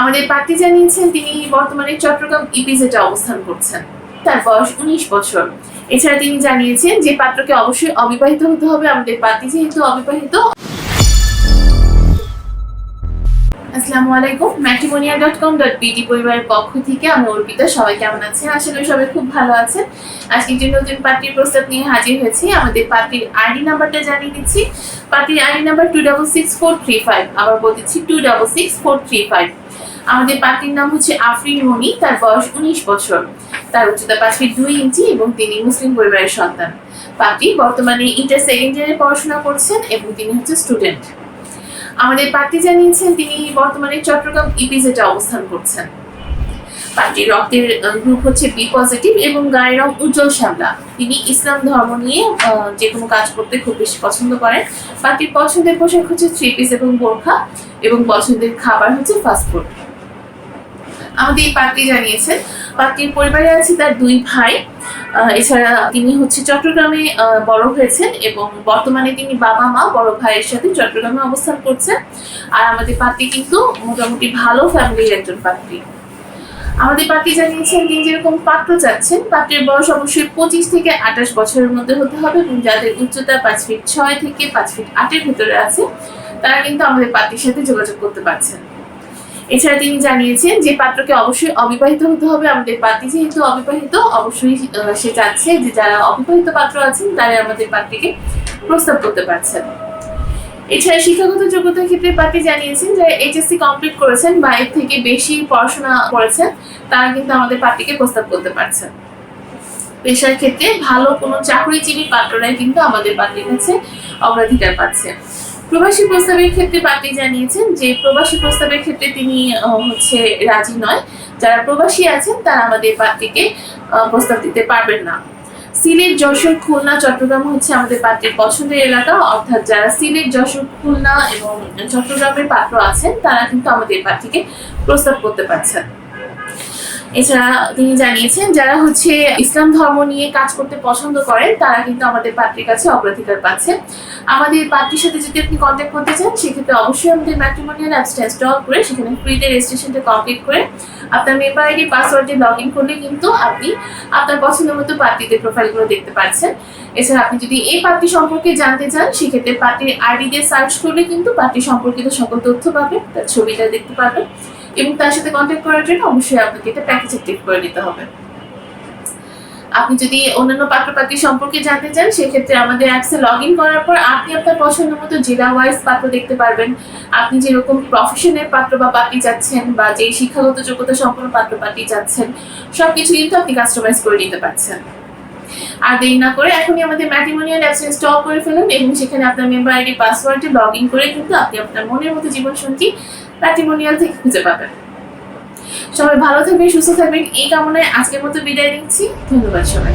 আমাদের প্রার্থী জানিয়েছেন, তিনি বর্তমানে চট্টগ্রাম ইপিজেটে অবস্থান করছেন। তার বয়স উনিশ বছর। এছাড়া তিনি জানিয়েছেন যে পাত্রকে অবশ্যই অবিবাহিত হতে হবে। আমাদের প্রার্থী যেহেতু অবিবাহিত। আসসালামু আলাইকুম। Matrimonia dot com dot BD পরিবারের পক্ষ থেকে আমি অর্পিতা। সবাই কেমন আছেন? করি সবাই খুব ভালো আছেন। আজকে একটি নতুন পার্টির প্রস্তাব নিয়ে হাজির হয়েছি, আমাদের পার্টির আইডি নাম্বারটা জানিয়ে দিচ্ছি। পার্টির ID number two double six four three five আবার বলতেছি two double six four three five আমাদের পার্টির নাম হচ্ছে আফরিন মনি তার বয়স উনিশ বছর। তার উচ্চতা পাঁচ ফিট দুই ইঞ্চি এবং তিনি মুসলিম পরিবারের সন্তান। পার্টি বর্তমানে ইন্টার সেকেন্ড ইয়ারে পড়াশোনা করছেন এবং তিনি হচ্ছে স্টুডেন্ট আমাদের প্রার্থী জানিয়েছেন তিনি বর্তমানে চট্টগ্রাম ইপিজেটে অবস্থান করছেন। পার্টির রক্তের গ্রুপ হচ্ছে বি পজিটিভ এবং গায়ের রং উজ্জ্বল শ্যামলা। তিনি ইসলাম ধর্ম নিয়ে যে কোনো কাজ করতে খুব বেশি পছন্দ করেন। পার্টির পছন্দের পোশাক হচ্ছে থ্রি পিস এবং বোরখা এবং পছন্দের খাবার হচ্ছে ফাস্টফুড আমাদের এই পার্টি জানিয়েছেন। পার্টির পরিবারে আছে তার দুই ভাই। এছাড়া তিনি হচ্ছে চট্টগ্রামে বড় হয়েছেন এবং বর্তমানে তিনি বাবা মা, বড় ভাইয়ের সাথে চট্টগ্রামে অবস্থান করছেন। আর আমাদের পার্টি কিন্তু মোটামুটি ভালো ফ্যামিলির একজন পার্টি। আমাদের পার্টি জানিয়েছেন, তিনি যেরকম পাত্র চাচ্ছেন, পাত্রের বয়স অবশ্যই পঁচিশ থেকে আঠাশ বছরের মধ্যে হতে হবে এবং যাদের উচ্চতা পাঁচ ফিট ছয় থেকে পাঁচ ফিট আটের ভিতরে আছে, তারা কিন্তু আমাদের পার্টির সাথে যোগাযোগ করতে পারছেন। এছাড়া তিনি জানিয়েছেন যে পাত্রকে অবশ্যই অবিবাহিত হতে হবে আমাদের পাত্রী যেহেতু অবিবাহিত, অবশ্যই সে চাচ্ছে যে যারা অবিবাহিত পাত্র আছেন, তারা আমাদের পাত্রীকে প্রস্তাব করতে পারছেন। এছাড়া শিক্ষাগত যোগ্যতার ক্ষেত্রে পাত্রী জানিয়েছেন যে এইচএসসি কমপ্লিট করেছেন বা এর থেকে বেশি পড়াশোনা করেছেন, তারা কিন্তু আমাদের পাত্রীকে প্রস্তাব করতে পারছেন। পেশার ক্ষেত্রে ভালো কোনো চাকরিজীবী পাত্ররাই কিন্তু আমাদের পাত্রীর কাছে অগ্রাধিকার পাচ্ছে। প্রবাসী প্রস্তাবের ক্ষেত্রে পার্টি জানিয়েছেন যে প্রবাসী প্রস্তাবের ক্ষেত্রে তিনি হচ্ছে রাজি নয়। যারা প্রবাসী আছেন, তারা আমাদের পার্টিকে প্রস্তাব দিতে পারবেন না। সিলেট, যশোর, খুলনা চট্টগ্রাম হচ্ছে আমাদের পাত্রের পছন্দের এলাকা। অর্থাৎ যারা সিলেট, যশোর, খুলনা এবং চট্টগ্রামের পাত্র আছেন, তারা কিন্তু আমাদের পাত্রীকে প্রস্তাব করতে পারছেন। এছাড়া তিনি জানিয়েছেন, যারা হচ্ছে ইসলাম ধর্ম নিয়ে কাজ করতে পছন্দ করেন, তারা কিন্তু আমাদের পাত্রীর কাছে অগ্রাধিকার পাচ্ছেন। আমাদের পাত্রীর সাথে যদি আপনি কন্ট্যাক্ট করতে চান, সেক্ষেত্রে অবশ্যই আমাদের ম্যাট্রিমোনিয়াল অ্যাপসটা ইনস্টল করে, সেখানে ফ্রিতে রেজিস্ট্রেশনটা কমপ্লিট করে আপনার member ID password log in করলে কিন্তু আপনি আপনার পছন্দ মতো পাত্রীদের প্রোফাইলগুলো দেখতে পাচ্ছেন। এছাড়া আপনি যদি এই পাত্রী সম্পর্কে জানতে চান, সেক্ষেত্রে পাত্রীর আইডি দিয়ে সার্চ করলে কিন্তু পাত্রী সম্পর্কিত সকল তথ্য পাবেন, তার ছবিটা দেখতে পাবেন। এবং তার সাথে কন্ট্যাক্ট করার জন্য অবশ্যই আপনাকে এটা প্যাকেজ অ্যাক্টিভ করে নিতে হবে। আপনি যদি অন্যান্য পাত্রপাত্রী সম্পর্কে জানতে চান, সেক্ষেত্রে আমাদের অ্যাপসে লগ ইন করার পর আপনি আপনার পছন্দ মতো জেলা ওয়াইজ পাত্র দেখতে পারবেন। আপনি যেরকম প্রফেশনের পাত্র বা পাত্রী চাচ্ছেন বা যে শিক্ষাগত যোগ্যতা সম্পন্ন পাত্র পাত্রী চাচ্ছেন, সবকিছু কিন্তু আপনি কাস্টমাইজ করে নিতে পারছেন। আর দেরি না করে এখনই আমাদের ম্যাট্রিমোনিয়াল অ্যাপস ইনস্টল করে ফেলুন এবং সেখানে আপনার মেম্বার আইডি পাসওয়ার্ডে লগ ইন করে কিন্তু আপনি আপনার মনের মতো জীবনসঙ্গী ম্যাট্রিমোনিয়াল থেকে খুঁজে পাবেন। সবাই ভালো থাকবেন, সুস্থ থাকবেন, এই কামনায় আজকের মতো বিদায় নিচ্ছি। ধন্যবাদ সবাই